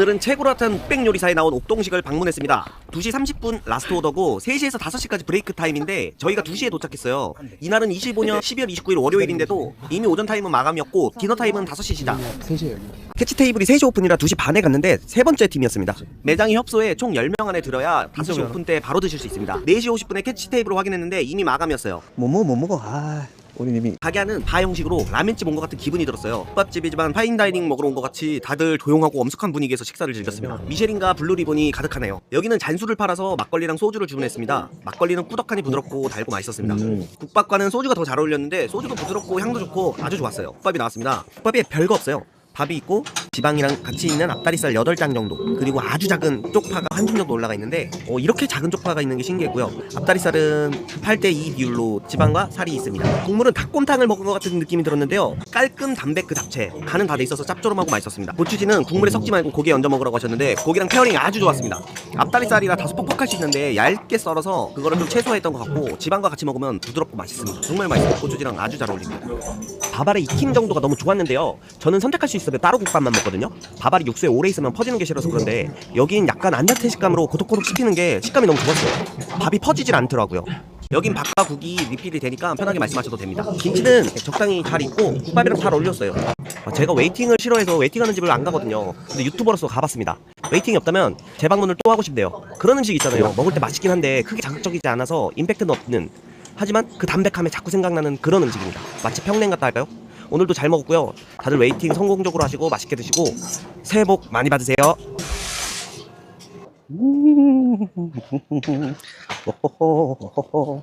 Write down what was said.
오늘은 핫한 흑백 요리사에 나온 옥동식을 방문했습니다. 2시 30분 라스트 오더고 3시에서 5시까지 브레이크 타임인데 저희가 2시에 도착했어요. 이날은 25년 12월 29일 월요일인데도 이미 오전 타임은 마감이었고 디너 타임은 5시 시작. 3시에요. 캐치 테이블이 3시 오픈이라 2시 반에 갔는데 세 번째 팀이었습니다. 매장이 협소해 총 10명 안에 들어야 5시 오픈 때 바로 드실 수 있습니다. 4시 50분에 캐치 테이블을 확인했는데 이미 마감이었어요. 뭐 먹어 뭐 먹어. 아 우리 님이 가게 안은 바 형식으로 라면집 온 것 같은 기분이 들었어요. 국밥집이지만 파인다이닝 먹으러 온 것 같이 다들 조용하고 엄숙한 분위기에서 식사를 즐겼습니다. 미쉐린과 블루리본이 가득하네요. 여기는 잔수를 팔아서 막걸리랑 소주를 주문했습니다. 막걸리는 꾸덕하니 부드럽고 달고 맛있었습니다. 음. 국밥과는 소주가 더 잘 어울렸는데 소주도 부드럽고 향도 좋고 아주 좋았어요. 국밥이 나왔습니다. 국밥에 별거 없어요. 밥이 있고 지방이랑 같이 있는 앞다리살 8장 정도. 그리고 아주 작은 쪽파가 한 줌 정도 올라가 있는데 어, 이렇게 작은 쪽파가 있는 게 신기했고요. 앞다리살은 8대2 비율로 지방과 살이 있습니다. 국물은 닭곰탕을 먹은 것 같은 느낌이 들었는데요. 깔끔 담백 그 잡채. 간은 다 돼 있어서 짭조름하고 맛있었습니다. 고추지는 국물에 섞지 말고 고기에 얹어 먹으라고 하셨는데 고기랑 페어링이 아주 좋았습니다 앞다리살이라 다소 퍽퍽할 수 있는데 얇게 썰어서 그거를 좀 최소화했던 것 같고 지방과 같이 먹으면 부드럽고 맛있습니다 정말 맛있어요 고추지랑 아주 잘 어울립니다 밥알의 익힘 정도가 너무 좋았는데요. 저는 선택할 수 있어도 따로 국밥만 먹거든요. 밥알이 육수에 오래 있으면 퍼지는 게 싫어서 그런데 여긴 약간 안자태 식감으로 고독고독 씹히는 게 식감이 너무 좋았어요. 밥이 퍼지질 않더라고요. 여긴 밥과 국이 리필이 되니까 편하게 말씀하셔도 됩니다. 김치는 적당히 잘 익고 국밥이랑 잘 어울렸어요. 아, 제가 웨이팅을 싫어해서 웨이팅하는 집을 안 가거든요. 근데 유튜버로서 가봤습니다. 웨이팅이 없다면 재방문을 또 하고 싶네요. 그런 음식 있잖아요. 먹을 때 맛있긴 한데 크게 자극적이지 않아서 임팩트는 없는 하지만 그 담백함에 자꾸 생각나는 그런 음식입니다. 마치 평냉 같다 할까요? 오늘도 잘 먹었고요. 다들 웨이팅 성공적으로 하시고 맛있게 드시고 새해 복 많이 받으세요. 호호호호호.